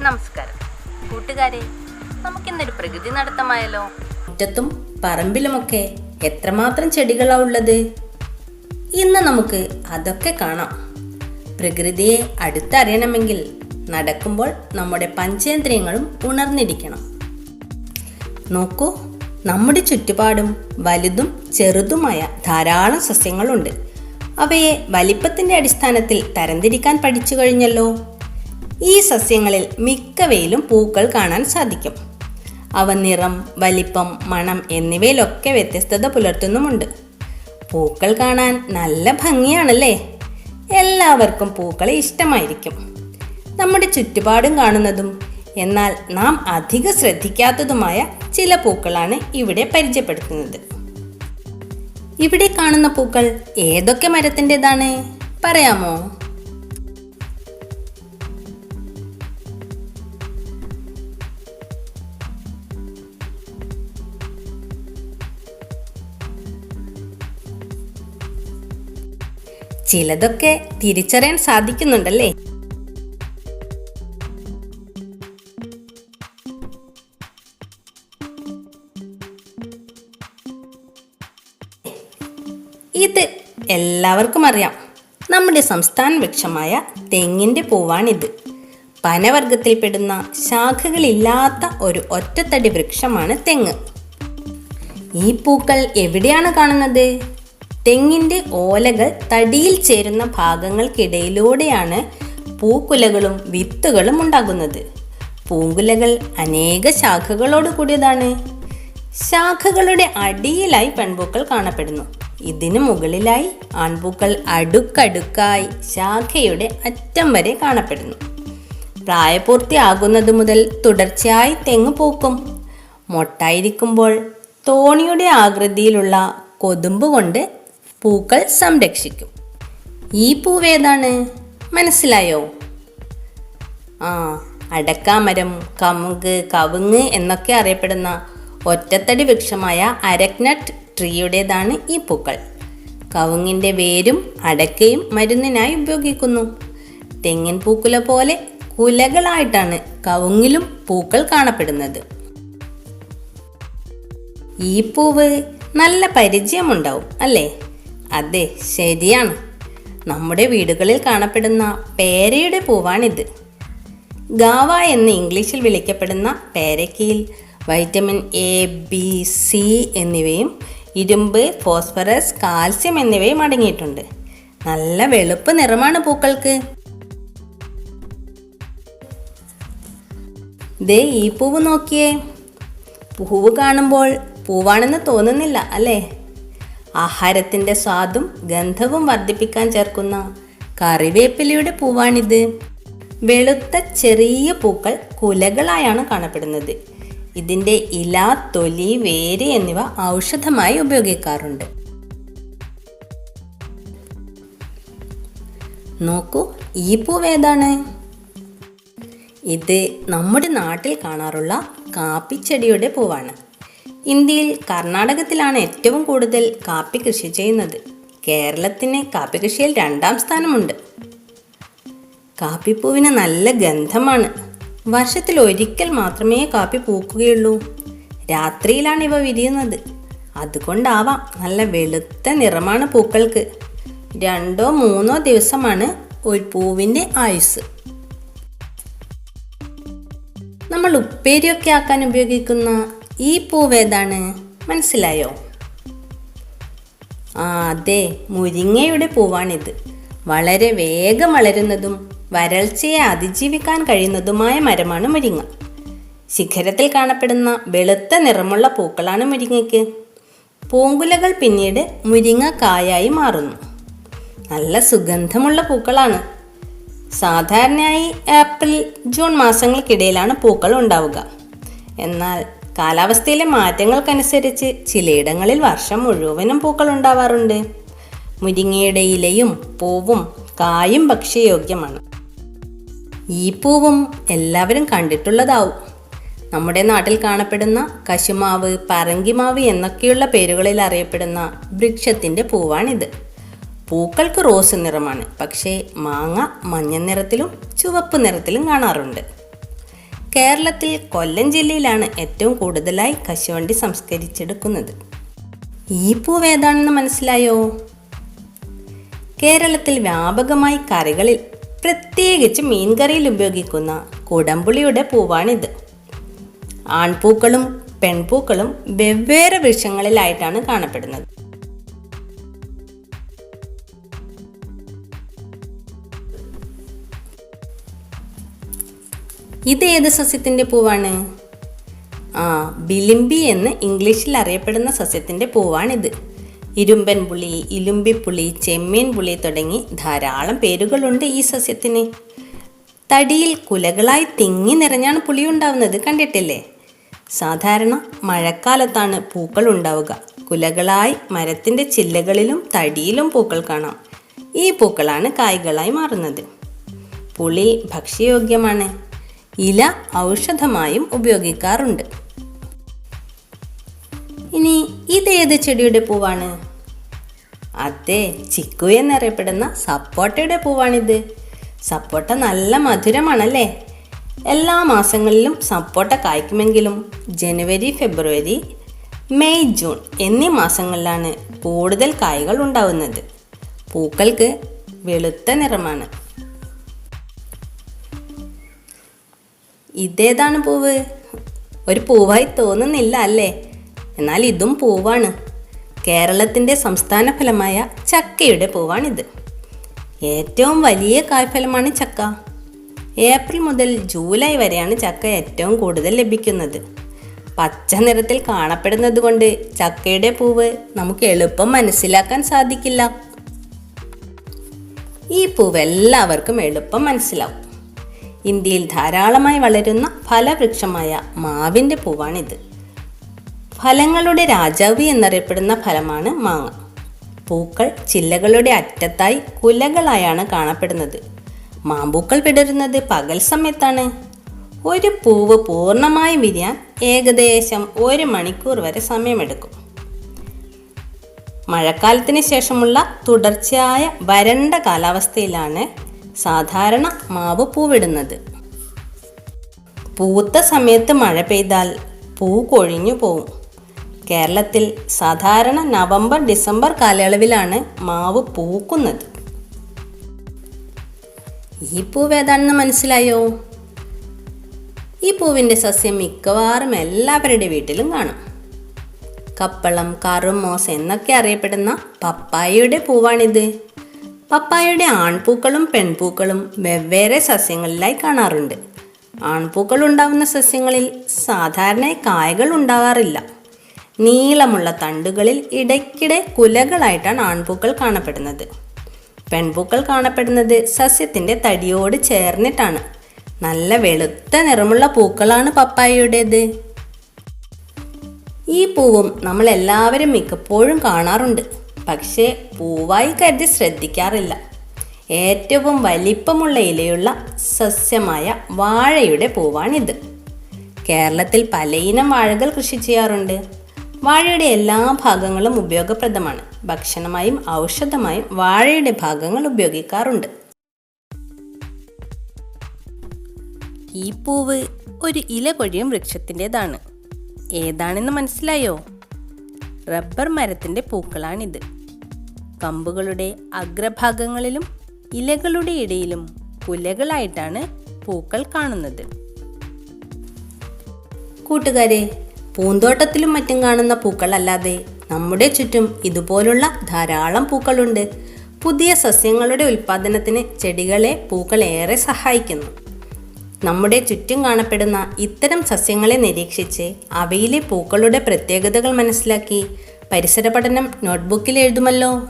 നമസ്കാരം. കൂട്ടുകാരെ നമുക്കിന്നൊരു പ്രകൃതി നടത്തമായല്ലോ. മുറ്റത്തും പറമ്പിലുമൊക്കെ എത്രമാത്രം ചെടികളാ ഉള്ളത്? ഇന്ന് നമുക്ക് അതൊക്കെ കാണാം. പ്രകൃതിയെ അടുത്തറിയണമെങ്കിൽ നടക്കുമ്പോൾ നമ്മുടെ പഞ്ചേന്ദ്രിയങ്ങളും ഉണർന്നിരിക്കണം. നോക്കൂ നമ്മുടെ ചുറ്റുപാടും വലുതും ചെറുതുമായ ധാരാളം സസ്യങ്ങളുണ്ട്. അവയെ വലിപ്പത്തിന്റെ അടിസ്ഥാനത്തിൽ തരംതിരിക്കാൻ പഠിച്ചു കഴിഞ്ഞല്ലോ. ഈ സസ്യങ്ങളിൽ മിക്കവയിലും പൂക്കൾ കാണാൻ സാധിക്കും. അവ നിറം വലിപ്പം മണം എന്നിവയിലൊക്കെ വ്യത്യസ്തത പുലർത്തുന്നുമുണ്ട്. പൂക്കൾ കാണാൻ നല്ല ഭംഗിയാണല്ലേ? എല്ലാവർക്കും പൂക്കളെ ഇഷ്ടമായിരിക്കും. നമ്മുടെ ചുറ്റുപാടും കാണുന്നതും എന്നാൽ നാം അധികം ശ്രദ്ധിക്കാത്തതുമായ ചില പൂക്കളാണ് ഇവിടെ പരിചയപ്പെടുത്തുന്നത്. ഇവിടെ കാണുന്ന പൂക്കൾ ഏതൊക്കെ മരത്തിന്റെതാണ്? പറയാമോ? ചിലതൊക്കെ തിരിച്ചറിയാൻ സാധിക്കുന്നുണ്ടല്ലേ? ഇത് എല്ലാവർക്കും അറിയാം. നമ്മുടെ സംസ്ഥാന വൃക്ഷമായ തെങ്ങിന്റെ പൂവാണിത്. പനവർഗത്തിൽപ്പെടുന്ന ശാഖകളില്ലാത്ത ഒരു ഒറ്റത്തടി വൃക്ഷമാണ് തെങ്ങ്. ഈ പൂക്കൾ എവിടെയാണ് കാണുന്നത്? തെങ്ങിന്റെ ഓലകൾ തടിയിൽ ചേരുന്ന ഭാഗങ്ങൾക്കിടയിലൂടെയാണ് പൂക്കുലകളും വിത്തുകളും ഉണ്ടാകുന്നത്. പൂങ്കുലകൾ അനേക ശാഖകളോട് കൂടിയതാണ്. ശാഖകളുടെ അടിയിലായി പെൺപൂക്കൾ കാണപ്പെടുന്നു. ഇതിനു മുകളിലായി ആൺപൂക്കൾ അടുക്കടുക്കായി ശാഖയുടെ അറ്റം വരെ കാണപ്പെടുന്നു. പ്രായപൂർത്തിയാകുന്നത് മുതൽ തുടർച്ചയായി തെങ്ങ് പൂക്കും. മൊട്ടായിരിക്കുമ്പോൾ തോണിയുടെ ആകൃതിയിലുള്ള കൊതുമ്പ് കൊണ്ട് പൂക്കൾ സംരക്ഷിക്കും. ഈ പൂവേതാണ്? മനസ്സിലായോ? ആ അടക്കാമരം കമുക് കവുങ്ങ് എന്നൊക്കെ അറിയപ്പെടുന്ന ഒറ്റത്തടി വൃക്ഷമായ അരക്നട്ട് ട്രീയുടേതാണ് ഈ പൂക്കൾ. കവുങ്ങിന്റെ വേരും അടക്കയും മരുന്നിനായി ഉപയോഗിക്കുന്നു. തെങ്ങിൻ പൂക്കുല പോലെ കുലകളായിട്ടാണ് കവുങ്ങിലും പൂക്കൾ കാണപ്പെടുന്നത്. ഈ പൂവ് നല്ല പരിചയമുണ്ടാവും അല്ലേ? അതെ ശരിയാണ്. നമ്മുടെ വീടുകളിൽ കാണപ്പെടുന്ന പേരയുടെ പൂവാണിത്. ഗാവ എന്ന് ഇംഗ്ലീഷിൽ വിളിക്കപ്പെടുന്ന പേരയ്ക്കയിൽ വൈറ്റമിൻ എ ബി സി എന്നിവയും ഇരുമ്പ് ഫോസ്ഫറസ് കാൽസ്യം എന്നിവയും അടങ്ങിയിട്ടുണ്ട്. നല്ല വെളുപ്പ് നിറമാണ് പൂക്കൾക്ക്. ദേ ഈ പൂവ് നോക്കിയേ. പൂവ് കാണുമ്പോൾ പൂവാണെന്ന് തോന്നുന്നില്ല അല്ലേ? ആഹാരത്തിന്റെ സ്വാദും ഗന്ധവും വർദ്ധിപ്പിക്കാൻ ചേർക്കുന്ന കറിവേപ്പിലയുടെ പൂവാണിത്. വെളുത്ത ചെറിയ പൂക്കൾ കുലകളായാണ് കാണപ്പെടുന്നത്. ഇതിന്റെ ഇല തൊലി വേര് എന്നിവ ഔഷധമായി ഉപയോഗിക്കാറുണ്ട്. നോക്കൂ ഈ പൂവേതാണ് ഇത് നമ്മുടെ നാട്ടിൽ കാണാറുള്ള കാപ്പിച്ചെടിയുടെ പൂവാണ്. ഇന്ത്യയിൽ കർണാടകത്തിലാണ് ഏറ്റവും കൂടുതൽ കാപ്പി കൃഷി ചെയ്യുന്നത്. കേരളത്തിന് കാപ്പി കൃഷിയിൽ രണ്ടാം സ്ഥാനമുണ്ട്. കാപ്പിപ്പൂവിന് നല്ല ഗന്ധമാണ്. വർഷത്തിൽ ഒരിക്കൽ മാത്രമേ കാപ്പി പൂക്കുകയുള്ളൂ. രാത്രിയിലാണ് ഇവ വിരിയുന്നത്. അതുകൊണ്ടാവാം നല്ല വെളുത്ത നിറമാണ് പൂക്കൾക്ക്. രണ്ടോ മൂന്നോ ദിവസമാണ് ഒരു പൂവിന്റെ ആയുസ് നമ്മൾ ഉപ്പേരിയൊക്കെ ആക്കാൻ ഉപയോഗിക്കുന്ന ഈ പൂവേതാണ് മനസ്സിലായോ? ആ അതെ മുരിങ്ങയുടെ പൂവാണിത്. വളരെ വേഗം വളരുന്നതും വരൾച്ചയെ അതിജീവിക്കാൻ കഴിയുന്നതുമായ മരമാണ് മുരിങ്ങ. ശിഖരത്തിൽ കാണപ്പെടുന്ന വെളുത്ത നിറമുള്ള പൂക്കളാണ് മുരിങ്ങയ്ക്ക്. പൂങ്കുലകൾ പിന്നീട് മുരിങ്ങ കായായി മാറുന്നു. നല്ല സുഗന്ധമുള്ള പൂക്കളാണ്. സാധാരണയായി ഏപ്രിൽ ജൂൺ മാസങ്ങൾക്കിടയിലാണ് പൂക്കൾ ഉണ്ടാവുക. എന്നാൽ കാലാവസ്ഥയിലെ മാറ്റങ്ങൾക്കനുസരിച്ച് ചിലയിടങ്ങളിൽ വർഷം മുഴുവനും പൂക്കൾ ഉണ്ടാവാറുണ്ട് മുരിങ്ങയുടെ ഇലയും പൂവും കായും ഭക്ഷ്യയോഗ്യമാണ്. ഈ പൂവും എല്ലാവരും കണ്ടിട്ടുള്ളതാവും. നമ്മുടെ നാട്ടിൽ കാണപ്പെടുന്ന കശുമാവ് പറങ്കിമാവ് എന്നൊക്കെയുള്ള പേരുകളിൽ അറിയപ്പെടുന്ന വൃക്ഷത്തിന്റെ പൂവാണിത്. പൂക്കൾക്ക് റോസ് നിറമാണ്. പക്ഷേ മാങ്ങ മഞ്ഞ നിറത്തിലും ചുവപ്പ് നിറത്തിലും കാണാറുണ്ട്. കേരളത്തിൽ കൊല്ലം ജില്ലയിലാണ് ഏറ്റവും കൂടുതലായി കശുവണ്ടി സംസ്കരിച്ചെടുക്കുന്നത്. ഈ പൂവ് ഏതാണെന്ന് മനസ്സിലായോ? കേരളത്തിൽ വ്യാപകമായി കറികളിൽ പ്രത്യേകിച്ച് മീൻകറിയിൽ ഉപയോഗിക്കുന്ന കുടംപുളിയുടെ പൂവാണിത്. ആൺപൂക്കളും പെൺപൂക്കളും വെവ്വേറെ വൃക്ഷങ്ങളിലായിട്ടാണ് കാണപ്പെടുന്നത്. ഇത് ഏത് സസ്യത്തിന്റെ പൂവാണ്? ആ ബിലിമ്പി എന്ന് ഇംഗ്ലീഷിൽ അറിയപ്പെടുന്ന സസ്യത്തിന്റെ പൂവാണിത്. ഇരുമ്പൻ പുളി ഇലുമ്പിപ്പുളി ചെമ്മീൻ പുളി തുടങ്ങി ധാരാളം പേരുകളുണ്ട് ഈ സസ്യത്തിന്. തടിയിൽ കുലകളായി തിങ്ങി നിറഞ്ഞാണ് പുളി ഉണ്ടാവുന്നത് കണ്ടിട്ടില്ലേ? സാധാരണ മഴക്കാലത്താണ് പൂക്കൾ ഉണ്ടാവുക. കുലകളായി മരത്തിന്റെ ചില്ലകളിലും തടിയിലും പൂക്കൾ കാണാം. ഈ പൂക്കളാണ് കായ്കളായി മാറുന്നത്. പുളി ഭക്ഷ്യയോഗ്യമാണ്. ഇല ഔഷധമായും ഉപയോഗിക്കാറുണ്ട്. ഇനി ഇതേത് ചെടിയുടെ പൂവാണ്? അതെ ചിക്കു എന്നറിയപ്പെടുന്ന സപ്പോട്ടയുടെ പൂവാണിത്. സപ്പോട്ട നല്ല മധുരമാണല്ലേ? എല്ലാ മാസങ്ങളിലും സപ്പോട്ട കായ്ക്കുമെങ്കിലും ജനുവരി ഫെബ്രുവരി മെയ് ജൂൺ എന്നീ മാസങ്ങളിലാണ് കൂടുതൽ കായകൾ ഉണ്ടാവുന്നത്. പൂക്കൾക്ക് വെളുത്ത നിറമാണ്. ഇതേതാണ് പൂവ്? ഒരു പൂവായി തോന്നുന്നില്ല അല്ലേ? എന്നാൽ ഇതും പൂവാണ്. കേരളത്തിന്റെ സംസ്ഥാന ഫലമായ ചക്കയുടെ പൂവാണിത്. ഏറ്റവും വലിയ കായ്ഫലമാണ് ചക്ക. ഏപ്രിൽ മുതൽ ജൂലൈ വരെയാണ് ചക്ക ഏറ്റവും കൂടുതൽ ലഭിക്കുന്നത്. പച്ച നിറത്തിൽ കാണപ്പെടുന്നത് കൊണ്ട് ചക്കയുടെ പൂവ് നമുക്ക് എളുപ്പം മനസ്സിലാക്കാൻ സാധിക്കില്ല. ഈ പൂവ് എല്ലാവർക്കും എളുപ്പം മനസ്സിലാവും. ഇന്ത്യയിൽ ധാരാളമായി വളരുന്ന ഫലവൃക്ഷമായ മാവിന്റെ പൂവാണിത്. ഫലങ്ങളുടെ രാജാവ് എന്നറിയപ്പെടുന്ന ഫലമാണ് മാങ്ങ. പൂക്കൾ ചില്ലകളുടെ അറ്റത്തായി കുലകളായാണ് കാണപ്പെടുന്നത്. മാമ്പൂക്കൾ വിടരുന്നത് പകൽ സമയത്താണ്. ഒരു പൂവ് പൂർണമായി വിരിയാൻ ഏകദേശം ഒരു മണിക്കൂർ വരെ സമയമെടുക്കും. മഴക്കാലത്തിന് ശേഷമുള്ള തുടർച്ചയായ വരണ്ട കാലാവസ്ഥയിലാണ് സാധാരണ മാവ് പൂവിടുന്നത്. പൂത്ത സമയത്ത് മഴ പെയ്താൽ പൂ കൊഴിഞ്ഞു പോവും. കേരളത്തിൽ സാധാരണ നവംബർ ഡിസംബർ കാലയളവിലാണ് മാവ് പൂക്കുന്നത്. ഈ പൂവ് ഏതാണെന്ന് മനസ്സിലായോ? ഈ പൂവിന്റെ സസ്യം മിക്കവാറും എല്ലാവരുടെ വീട്ടിലും കാണും. കപ്പളം കറുമോസ് എന്നൊക്കെ അറിയപ്പെടുന്ന പപ്പായയുടെ പൂവാണിത്. പപ്പായയുടെ ആൺപൂക്കളും പെൺപൂക്കളും വെവ്വേറെ സസ്യങ്ങളിലായി കാണാറുണ്ട്. ആൺപൂക്കൾ ഉണ്ടാവുന്ന സസ്യങ്ങളിൽ സാധാരണ കായകൾ ഉണ്ടാകാറില്ല. നീളമുള്ള തണ്ടുകളിൽ ഇടയ്ക്കിടെ കുലകളായിട്ടാണ് ആൺപൂക്കൾ കാണപ്പെടുന്നത്. പെൺപൂക്കൾ കാണപ്പെടുന്നത് സസ്യത്തിന്റെ തടിയോട് ചേർന്നിട്ടാണ്. നല്ല വെളുത്ത നിറമുള്ള പൂക്കളാണ് പപ്പായയുടേത്. ഈ പൂവും നമ്മൾ എല്ലാവരും മിക്കപ്പോഴും കാണാറുണ്ട്. പക്ഷേ പൂവായി കരുതി ശ്രദ്ധിക്കാറില്ല. ഏറ്റവും വലിപ്പമുള്ള ഇലയുള്ള സസ്യമായ വാഴയുടെ പൂവാണിത്. കേരളത്തിൽ പലയിനം വാഴകൾ കൃഷി ചെയ്യാറുണ്ട്. വാഴയുടെ എല്ലാ ഭാഗങ്ങളും ഉപയോഗപ്രദമാണ്. ഭക്ഷണമായും ഔഷധമായും വാഴയുടെ ഭാഗങ്ങൾ ഉപയോഗിക്കാറുണ്ട്. ഈ പൂവ് ഒരു ഇല കൊഴിയും വൃക്ഷത്തിന്റെതാണ്. ഏതാണെന്ന് മനസ്സിലായോ? റബ്ബർ മരത്തിന്റെ പൂക്കളാണിത്. കമ്പുകളുടെ അഗ്രഭാഗങ്ങളിലും ഇലകളുടെ ഇടയിലും കുലകളായിട്ടാണ് പൂക്കൾ കാണുന്നത്. കൂട്ടുകാരെ പൂന്തോട്ടത്തിലും മറ്റും കാണുന്ന പൂക്കളല്ലാതെ നമ്മുടെ ചുറ്റും ഇതുപോലുള്ള ധാരാളം പൂക്കളുണ്ട്. പുതിയ സസ്യങ്ങളുടെ ഉൽപ്പാദനത്തിന് ചെടികളെ പൂക്കൾ ഏറെ സഹായിക്കുന്നു. നമ്മുടെ ചുറ്റും കാണപ്പെടുന്ന ഇത്തരം സസ്യങ്ങളെ നിരീക്ഷിച്ച് അവയിലെ പൂക്കളുടെ പ്രത്യേകതകൾ മനസ്സിലാക്കി പരിസര പഠനം നോട്ട്ബുക്കിൽ എഴുതുമല്ലോ.